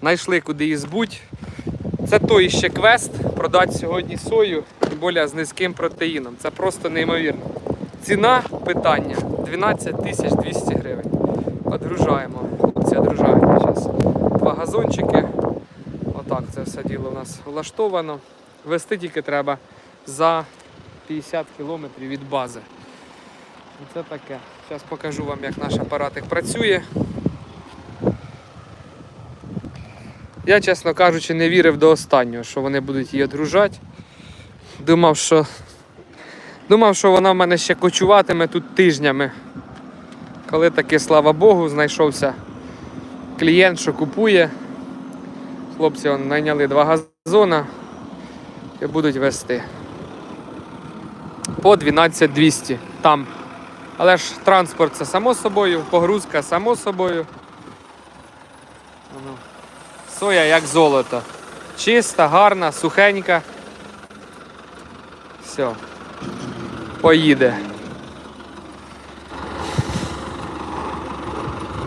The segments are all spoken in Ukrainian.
Знайшли куди її збуть. Це той ще квест продати сьогодні сою, більше з низьким протеїном. Це просто неймовірно. Ціна питання 12 тисяч 200 гривень. Отгружаємо. Хлопці отгружають зараз. Два газончики. Отак це все діло у нас влаштовано. Вести тільки треба за 50 кілометрів від бази. Це таке. Зараз покажу вам, як наш апаратик працює. Я, чесно кажучи, не вірив до останнього, що вони будуть її відгружати. Думав, що думав, що вона в мене ще кочуватиме тут тижнями. Коли таки, слава Богу, знайшовся клієнт, що купує. Хлопці он, найняли два газона і будуть вести. По 12200 там. Але ж транспорт це само собою, погрузка само собою. Соя як золото. Чиста, гарна, сухенька. Все. Поїде.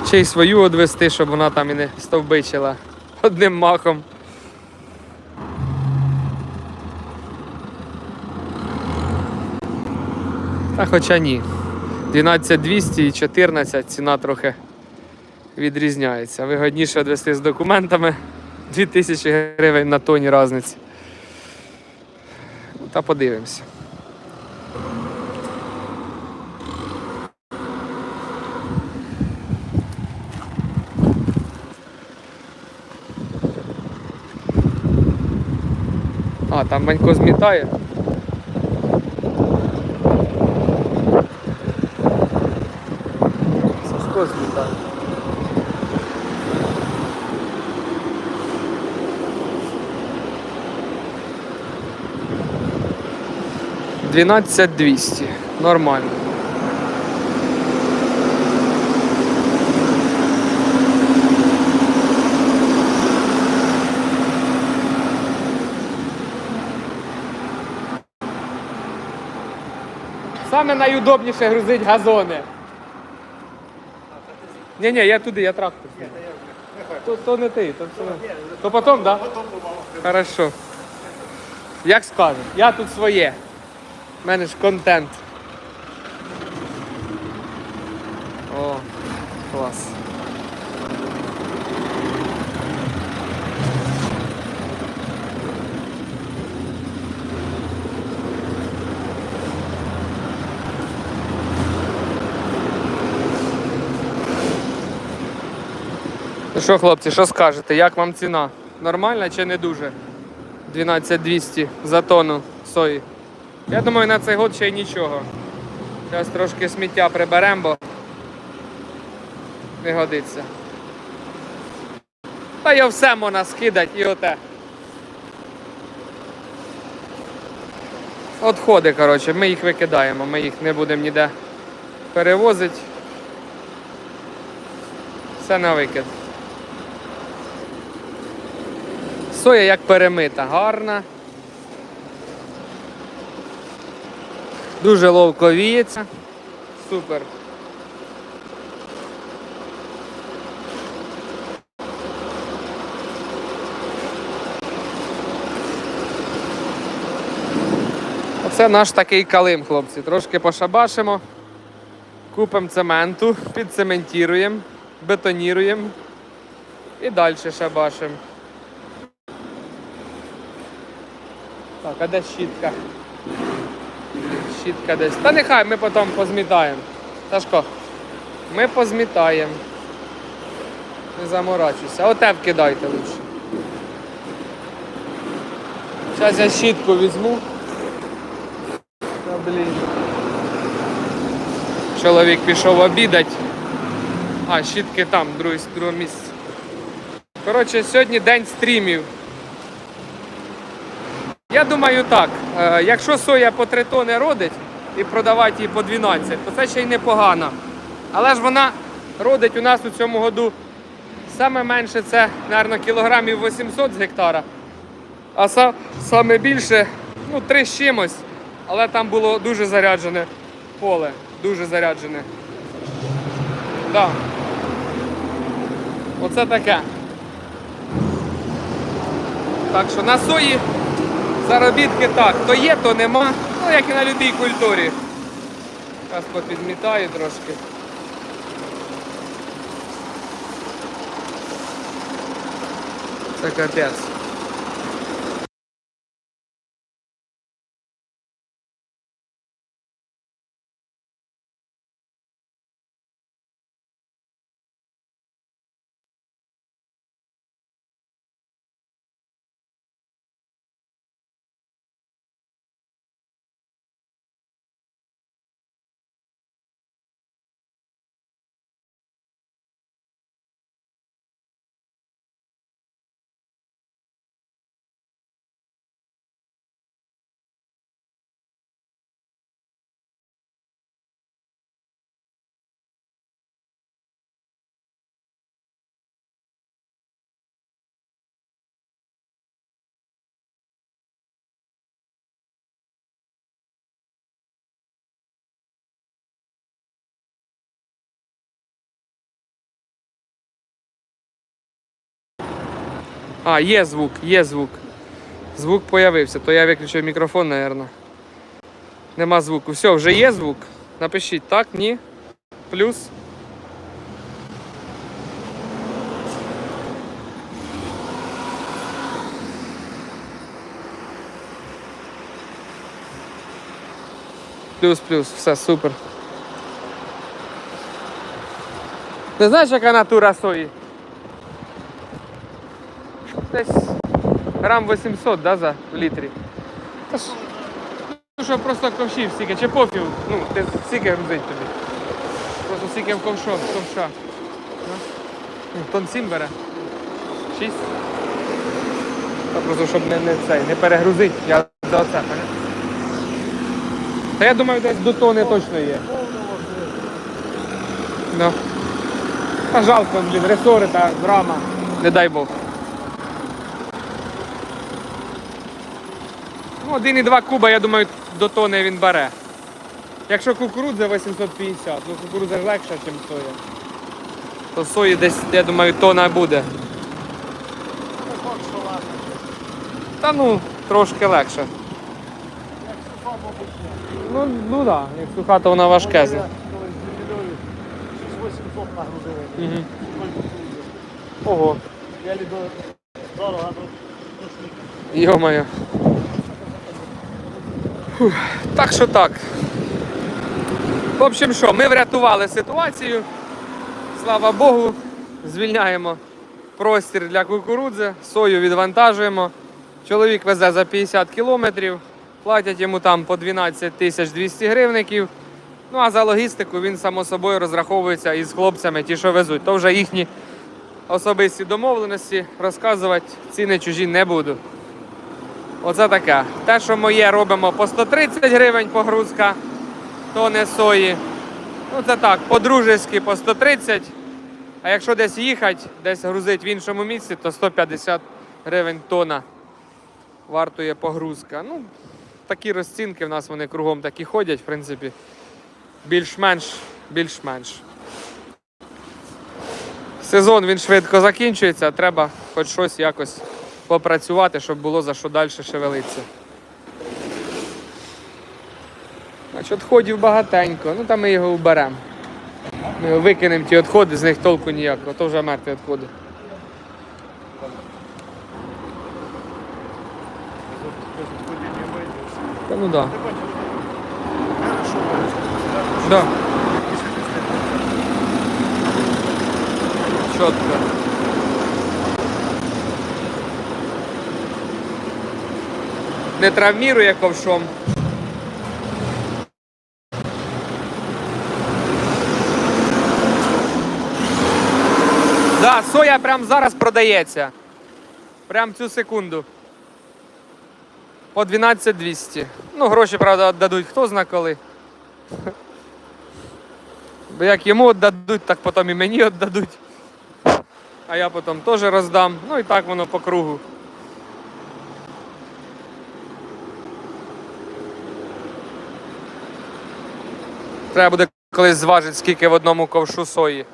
Ще й свою одвести, щоб вона там і не стовбичила одним махом. Та хоча ні. 12200 і 14 ціна трохи відрізняється. Вигодніше відвести з документами 2000 гривень на тоні різниці. Ну, Та подивимося. А, там Манько змітає. Сашко змітає. Двенадцать двісті. Нормально. Саме найудобніше грузить газони. Ні, ні, я туди, я трактор. То, то не ти, то, все. то потім, так? Да? Хорошо. Як скажеш, я тут своє. У мене ж контент. О, клас. Ну що, хлопці, що скажете? Як вам ціна? Нормальна чи не дуже? 12200 за тонну сої. Я думаю, на цей год ще й нічого. Зараз трошки сміття приберемо, бо не годиться. Та його все можна скидати і оте. Отходи, коротше, ми їх викидаємо, ми їх не будемо ніде перевозити. Все на викид. Соя як перемита, гарна. Дуже ловко віється. Супер. Оце наш такий калим, хлопці. Трошки пошабашимо, купимо цементу, підцементіруємо, бетоніруємо і далі шабашимо. Так, а де щітка? Щітка десь. Та нехай ми потім позмітаємо. Сашко, ми позмітаємо. Не заморачуйся. Оте вкидайте лучше. Зараз я щітку візьму. Та блін. Чоловік пішов обідати. А, щітки там, другій- в. Коротше, сьогодні день стрімів. Я думаю так, е, якщо соя по 3 тони родить і продавати її по 12, то це ще й непогано. Але ж вона родить у нас у цьому году саме менше це, мабуть, кілограмів 800 з гектара. А са- саме більше, ну, 3 з чимось. Але там було дуже заряджене поле, дуже заряджене. Да. Оце таке. Так що на сої заробітки так, то є, то нема. Ну, як і на любій культурі. Зараз попідмітаю трошки. Це капець. А, є звук, є звук. Звук появився, то я виключив мікрофон, мабуть. Нема звуку. Все, вже є звук. Напишіть так, ні. Плюс. Плюс, плюс, все супер. Ти знаєш, яка натура сої? Десь грам 800, да, за в літрі. Та ну, що просто ковшів стільки, чи пофіг, ну, ти стільки грузить тобі. Просто стільки в ковшо, ковша. Ну, ну, тон 7 бере. 6. Та просто щоб не, не, цей, не перегрузить, я за оце, поняв? Та я думаю, десь до тони точно є. Ну. Та жалко, блін, ресори та драма. Не дай Бог. 1,2 куба, я думаю, до тони він бере. Якщо кукурудза 850, ну кукурудза легша, ніж соя. То сої десь, я думаю, тона буде. Та ну, трошки легше. Як суха Ну, ну так, да. як суха, то вона важкезна. 800 нагрузили. Угу. Ого, Я лібо дорого, а то йо-моє. Так що так. В общем, що, ми врятували ситуацію. Слава Богу, звільняємо простір для кукурудзи, сою відвантажуємо. Чоловік везе за 50 кілометрів, платять йому там по 12 тисяч 200 гривників. Ну а за логістику він само собою розраховується із хлопцями, ті, що везуть. То вже їхні особисті домовленості. Розказувати ціни чужі не буду. Оце таке. Те, що моє робимо по 130 гривень погрузка, тони сої. Ну це так, по-дружески по 130. А якщо десь їхати, десь грузити в іншому місці, то 150 гривень тона вартує погрузка. Ну, такі розцінки в нас вони кругом такі ходять, в принципі. Більш-менш, більш-менш. Сезон він швидко закінчується, треба хоч щось якось попрацювати, щоб було за що далі шевелитися. Значить, відходів багатенько, ну там ми його вберемо. Ми викинемо ті відходи, з них толку ніякого, то вже мертві відходи. Та ну да. Да. Чітко. Не травмірує ковшом. Да, соя прямо зараз продається. Прямо цю секунду. По 12 200. Ну, гроші, правда, віддадуть хто зна коли. Бо як йому віддадуть, так потім і мені віддадуть. А я потім теж роздам. Ну і так воно по кругу. Треба буде колись зважити, скільки в одному ковшу сої.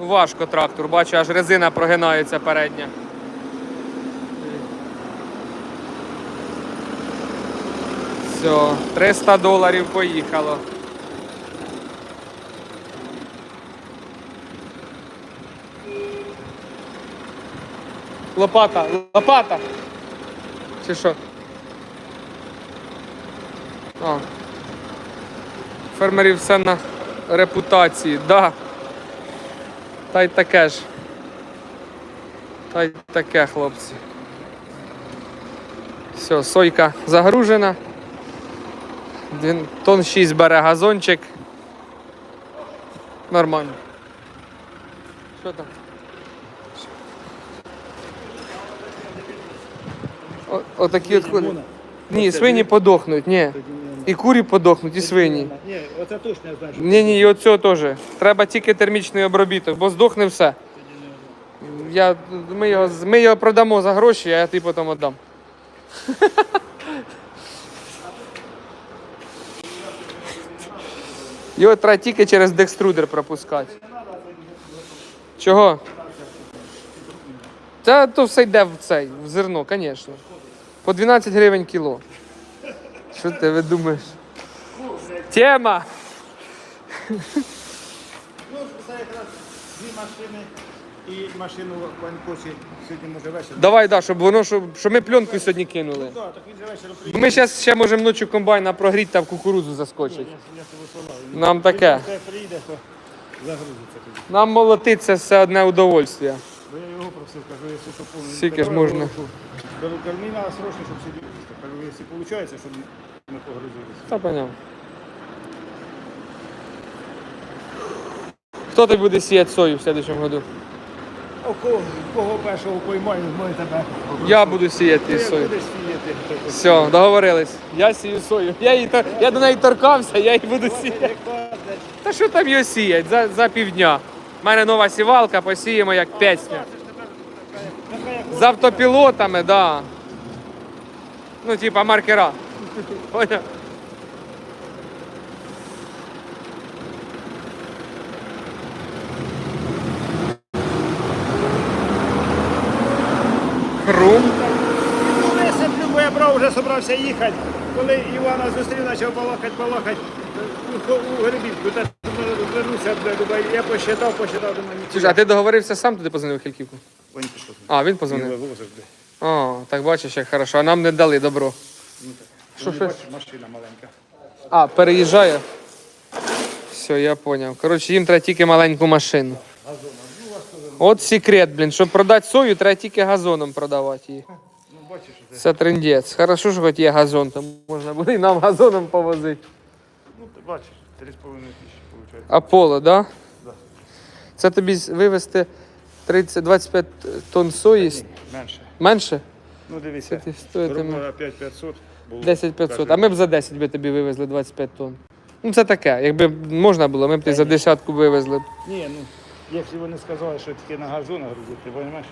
Ну, Важко трактор, бачу, аж резина прогинається передня. Все, 300 доларів поїхало. Лопата, лопата. Чи що? Фермерів все на репутації, да. Та й таке ж. Та й таке, хлопці. Все, сойка загружена. Він тон 6 бере газончик. Нормально. Що там? О, отакі от. Ні, свині подохнуть, ні. І курі подохнуть, і свині. Ні, оце точно я знаю, що Ні, ні, і оцього теж. Треба тільки термічний обробіток, бо здохне все. Я, ми, його, ми його продамо за гроші, а я тобі потім віддам. Його треба тільки через декструдер пропускати. Чого? Та то все йде в цей, в зерно, звісно. По 12 гривень кіло. Що ти ви думаєш? Тема! Ну, це якраз дві машини і машину Ванькосі сьогодні може вечором. Давай, да, щоб воно, щоб, щоб ми пленку сьогодні кинули. Так, так він же вечором приїде. Ми зараз ще можемо ночі комбайна прогріти та в кукурудзу заскочить. Я, тебе. Нам таке. Він приїде, то загрузиться тоді. Нам молотити це все одне удовольствие. Бо я його просив, кажу, якщо що повний. Скільки ж можна? Кажу, кормі надо срочно, щоб собі їсти. Кажу, якщо виходить, щоб ми погрузилися. Та поняв. Хто тобі буде сіяти сою в следующем году? В кого, кого першого поймаю, ми тебе. Я буду сіяти Ти сою. будеш сіяти. Все, договорились. Я сію сою. Я, її, тор- я до неї торкався, я її буду сіяти. Та що там його сіять за, за півдня? У мене нова сівалка, посіємо як песня. така, як З автопілотами, да. Ну, типа маркера. Поняв? Хрум. Ну, я сиплю, бо я брав, вже собрався їхати. Коли Івана зустрів, почав балакати, балакати у, Гребінку, та вернувся, бля, думаю, я посчитав, посчитав, думаю. Слушай, а ти договорився сам туди позвонив Хільківку? Він пішов. А, він позвонив. О, так бачиш, як хорошо. А нам не дали добро. Ну, що? бачиш, машина маленька. А, переїжджає. Все, я зрозумів. Коротше, їм треба тільки маленьку машину. От секрет, блін. Щоб продати сою, треба тільки газоном продавати її. Ну, це. Це трендець. Хорошо, що хоч є газон, то можна буде і нам газоном повозити. Ну, ти бачиш, 3,5 тисячі, виходить. Аполло, да? Да. Це тобі вивезти 30, 25 тонн сої. Менше. Менше? Ну, Це ти стоїтиме Грубо 5500 було. 10 500. А ми б за 10 би тобі вивезли 25 тонн. Ну це таке. Якби можна було, ми б ти за десятку вивезли. Ні, ну, якщо вони сказали, що таке на газу нагрузити, ти розумієш?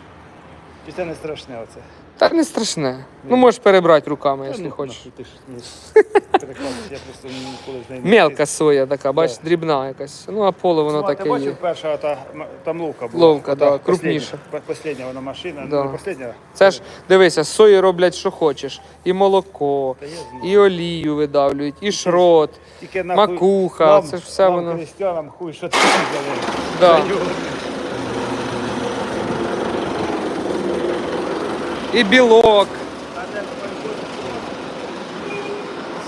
І це не страшне оце. Та не страшне. Ну можеш перебрати руками, якщо ну, хочеш. ти ж не перекладеш, я просто ніколи з нею не Мелка соя така, бачиш, дрібна якась. Ну, а поле воно Ну, ти таке є. бачив, перша та, м- там ловка була? Ловка, да, крупніша. Последня, вона машина, Да. не последня. Це ж дивися, з сої роблять, що хочеш. І молоко, Та я знаю. і олію видавлюють, і шрот. Тільки нахуй макуха, нам- це ж все нам, воно. християнам хуй, що ти взяли. Да. І білок.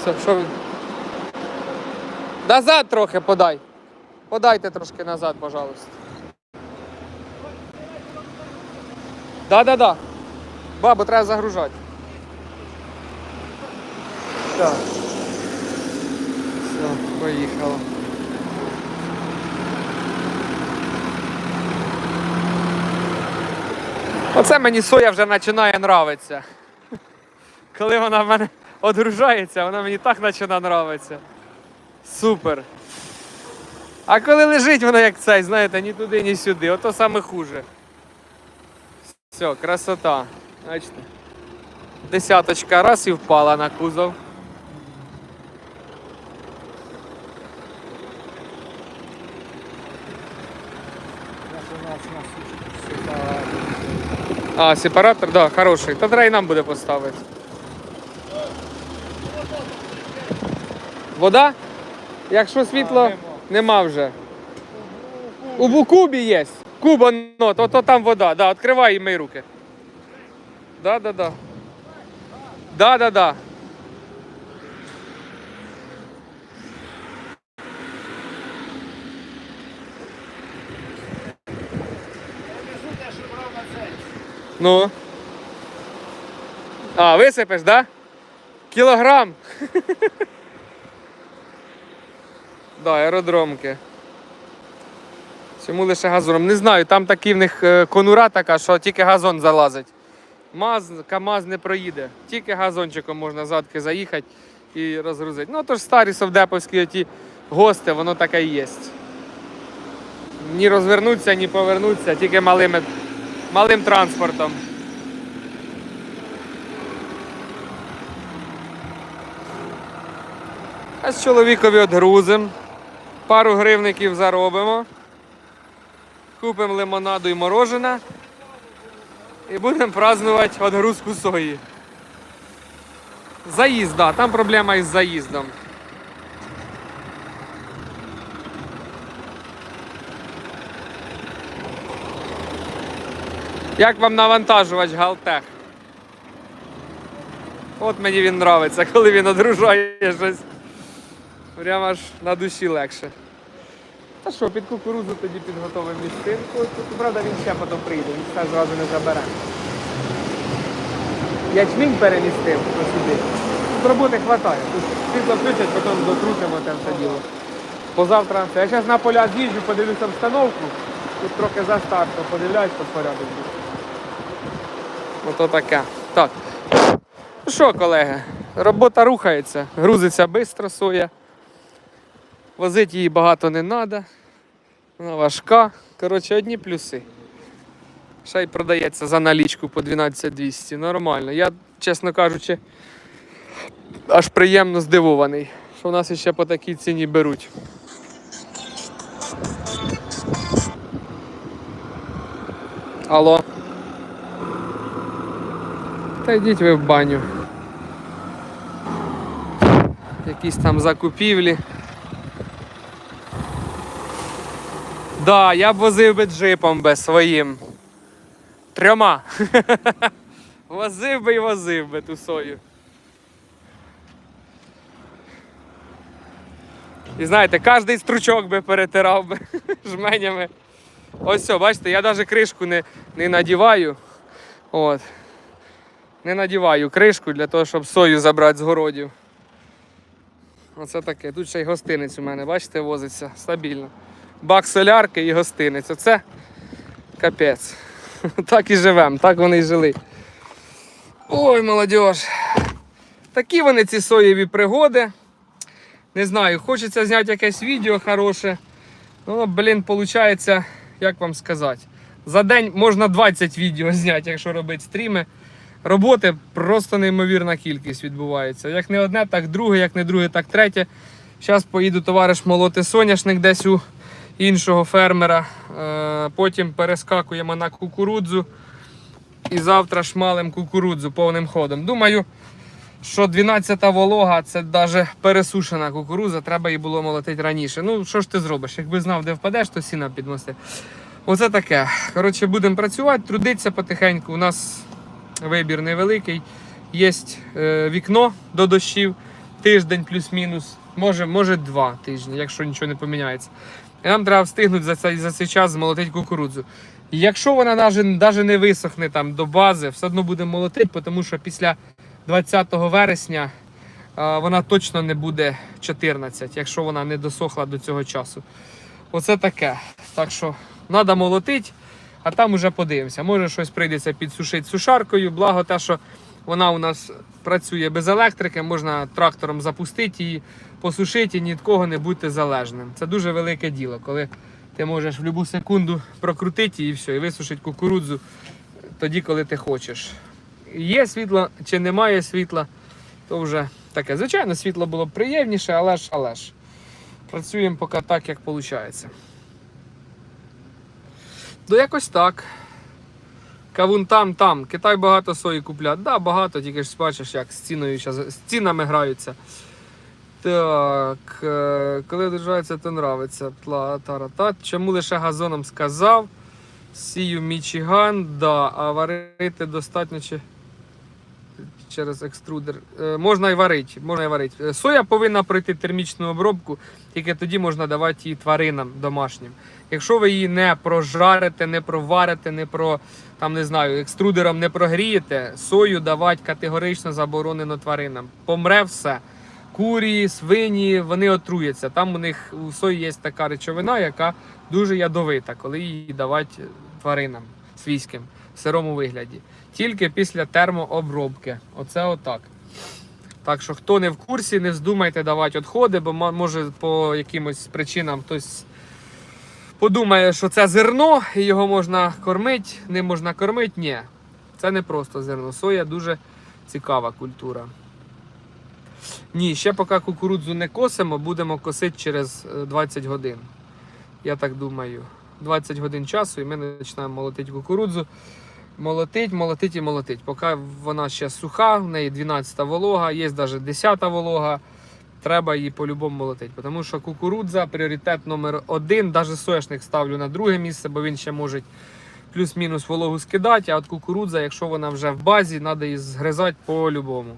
Все, що ви? Назад трохи подай. Подайте трошки назад, пожалуйста. Да-да-да. Бабу треба загружати. Так. Все, поїхало. Оце мені соя вже починає нравитися. Коли вона в мене одгружається, вона мені так починає нравитися. Супер. А коли лежить вона як цей, знаєте, ні туди, ні сюди, ото саме хуже. Все, красота. Бачите? Десяточка раз і впала на кузов. А, сепаратор, да, хороший. Та і нам буде поставити. Вода? Якщо світло, нема. нема вже. У Букубі є. Куба, ну, то, то там вода. Да, відкривай і мий руки. Да, да, да. Да, да, да. Несу те, що брав на цей. Ну. А, висипеш, да? Кілограм. да, аеродромки. Чому лише газоном? Не знаю, там такі в них е, конура така, що тільки газон залазить. МАЗ, КАМАЗ не проїде. Тільки газончиком можна задки заїхати і розгрузити. Ну, то ж старі совдеповські оті гости, воно таке і є. Ні розвернуться, ні повернуться, тільки малими, малим транспортом. А з чоловікові відгрузимо, пару гривників заробимо, купимо лимонаду і морожена і будемо празднувати відгрузку сої. Заїзд, да, там проблема із заїздом. Як вам навантажувач Галтех? От мені він нравиться, коли він одружає щось. Прямо аж на душі легше. Та що, під кукурудзу тоді підготовимо місцинку. Тут, правда, він ще потім прийде, він все зразу не забере. Ячмінь перемістив сюди. Тут роботи вистачає. Тут світло включать, потім докрутимо те все діло. Позавтра. Я зараз на поля з'їжджу, подивлюся обстановку. Тут трохи застарто, подивляюсь, по порядок. Ото таке. Так. Ну що, колеги, робота рухається, грузиться швидко соя. Возити її багато не треба. Вона важка. Коротше, одні плюси. Ще й продається за налічку по 12200. Нормально. Я, чесно кажучи, аж приємно здивований, що в нас ще по такій ціні беруть. Алло. Та йдіть ви в баню. Якісь там закупівлі. Да, я б возив би джипом би своїм. Трьома. возив би і возив би ту сою. І знаєте, кожний стручок би перетирав би жменями. Ось все, бачите, я навіть кришку не, не надіваю. От. Не надіваю кришку для того, щоб сою забрати з городів. Оце таке. Тут ще й гостинець у мене, бачите, возиться стабільно. Бак солярки і гостинець. Оце капець. Так і живемо, так вони і жили. Ой, молодь. Такі вони ці соєві пригоди. Не знаю, хочеться зняти якесь відео хороше. Ну, блін, виходить, як вам сказати. За день можна 20 відео зняти, якщо робити стріми. Роботи просто неймовірна кількість відбувається. Як не одне, так друге, як не друге, так третє. Зараз поїду товариш молоти соняшник десь у іншого фермера. Е, Потім перескакуємо на кукурудзу. І завтра шмалим кукурудзу повним ходом. Думаю, що 12-та волога це навіть пересушена кукурудза, треба її було молотити раніше. Ну, що ж ти зробиш? Якби знав, де впадеш, то сіна підмости. Оце таке. Коротше, будемо працювати, трудитися потихеньку. У нас вибір невеликий. Є е, вікно до дощів, тиждень плюс-мінус, може, може два тижні, якщо нічого не поміняється. І нам треба встигнути за цей, за цей час змолотити кукурудзу. І Якщо вона навіть, не висохне там до бази, все одно будемо молотити, тому що після 20 вересня а, вона точно не буде 14, якщо вона не досохла до цього часу. Оце таке. Так що треба молотити, а там уже подивимося. Може щось прийдеться підсушити сушаркою. Благо те, що вона у нас працює без електрики, можна трактором запустити її, посушити і ні від кого не бути залежним. Це дуже велике діло, коли ти можеш в будь-яку секунду прокрутити її і все, і висушити кукурудзу тоді, коли ти хочеш. Є світло чи немає світла, то вже таке. Звичайно, світло було б приємніше, але ж, але ж. Працюємо поки так, як виходить. Ну, якось так. Кавун там, там. Китай багато сої купляє. Да, багато, тільки ж бачиш, як з ціною з цінами граються. Так, е, коли одружається, то нравиться. Тла, таратат. Чому лише газоном сказав? Сію Мічиган, да, а варити достатньо чи через екструдер. Е, можна і варити. Можна і варити. Е, Соя повинна пройти термічну обробку, тільки тоді можна давати її тваринам домашнім. Якщо ви її не прожарите, не проварите, не про там не знаю, екструдером не прогрієте, сою давати категорично заборонено тваринам. Помре все. Курі, свині, вони отруяться. Там у них у сої є така речовина, яка дуже ядовита, коли її давати тваринам свійським в сирому вигляді. Тільки після термообробки. Оце отак. Так що, хто не в курсі, не вздумайте давати відходи, бо може по якимось причинам хтось подумає, що це зерно і його можна кормити, не можна кормити. Ні, це не просто зерно. Соя дуже цікава культура. Ні, ще поки кукурудзу не косимо, будемо косити через е, 20 годин. Я так думаю. 20 годин часу і ми починаємо молотити кукурудзу. Молотить, молотить і молотить. Поки вона ще суха, в неї 12 волога, є навіть 10 волога. Треба її по-любому молотити. Тому що кукурудза пріоритет номер один. Навіть соняшник ставлю на друге місце, бо він ще може плюс-мінус вологу скидати. А от кукурудза, якщо вона вже в базі, треба її згризати по-любому.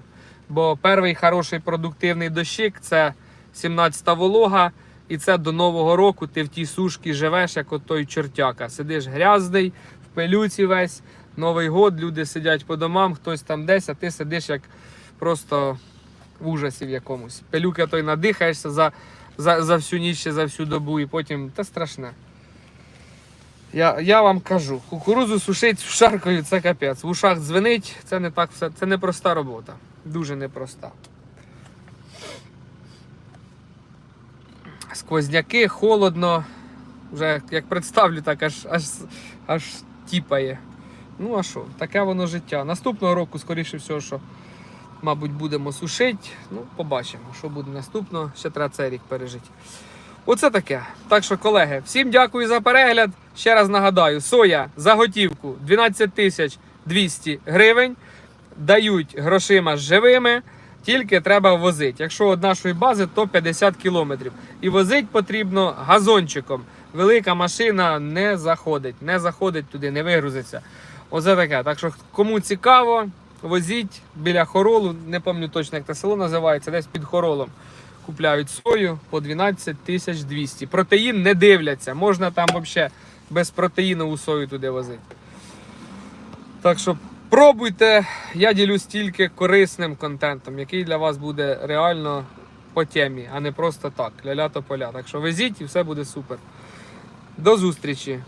Бо перший хороший продуктивний дощик це 17-та волога, і це до Нового року ти в тій сушці живеш, як от той чортяка. Сидиш грязний, в пилюці весь. Новий год, люди сидять по домам, хтось там десь, а ти сидиш як просто в ужасі в якомусь. Пилюка той надихаєшся за, за, за всю ніч, за всю добу, і потім та страшне. Я, я вам кажу, кукурудзу сушить сушаркою це капець. В ушах дзвенить, це не так все, це не проста робота. Дуже непроста. Сквозняки, холодно. Вже як представлю, так аж аж, аж тіпає. Ну а що, таке воно життя. Наступного року, скоріше всього, що, мабуть, будемо сушити. Ну, побачимо, що буде наступного. Ще треба цей рік пережити. Оце таке. Так що, колеги, всім дякую за перегляд. Ще раз нагадаю: соя за готівку 12 тисяч 200 гривень. Дають грошима живими, тільки треба возити. Якщо від нашої бази, то 50 кілометрів. І возити потрібно газончиком. Велика машина не заходить, не заходить туди, не вигрузиться. Оце таке. Так що, кому цікаво, возіть біля хоролу. Не пам'ятаю точно, як це село називається, десь під хоролом. Купляють сою по 12 тисяч 200. Протеїн не дивляться. Можна там взагалі без протеїнову сою туди возити. Так що пробуйте, я ділюсь тільки корисним контентом, який для вас буде реально по темі, а не просто так. Ля-ля тополя. Так що везіть і все буде супер. До зустрічі!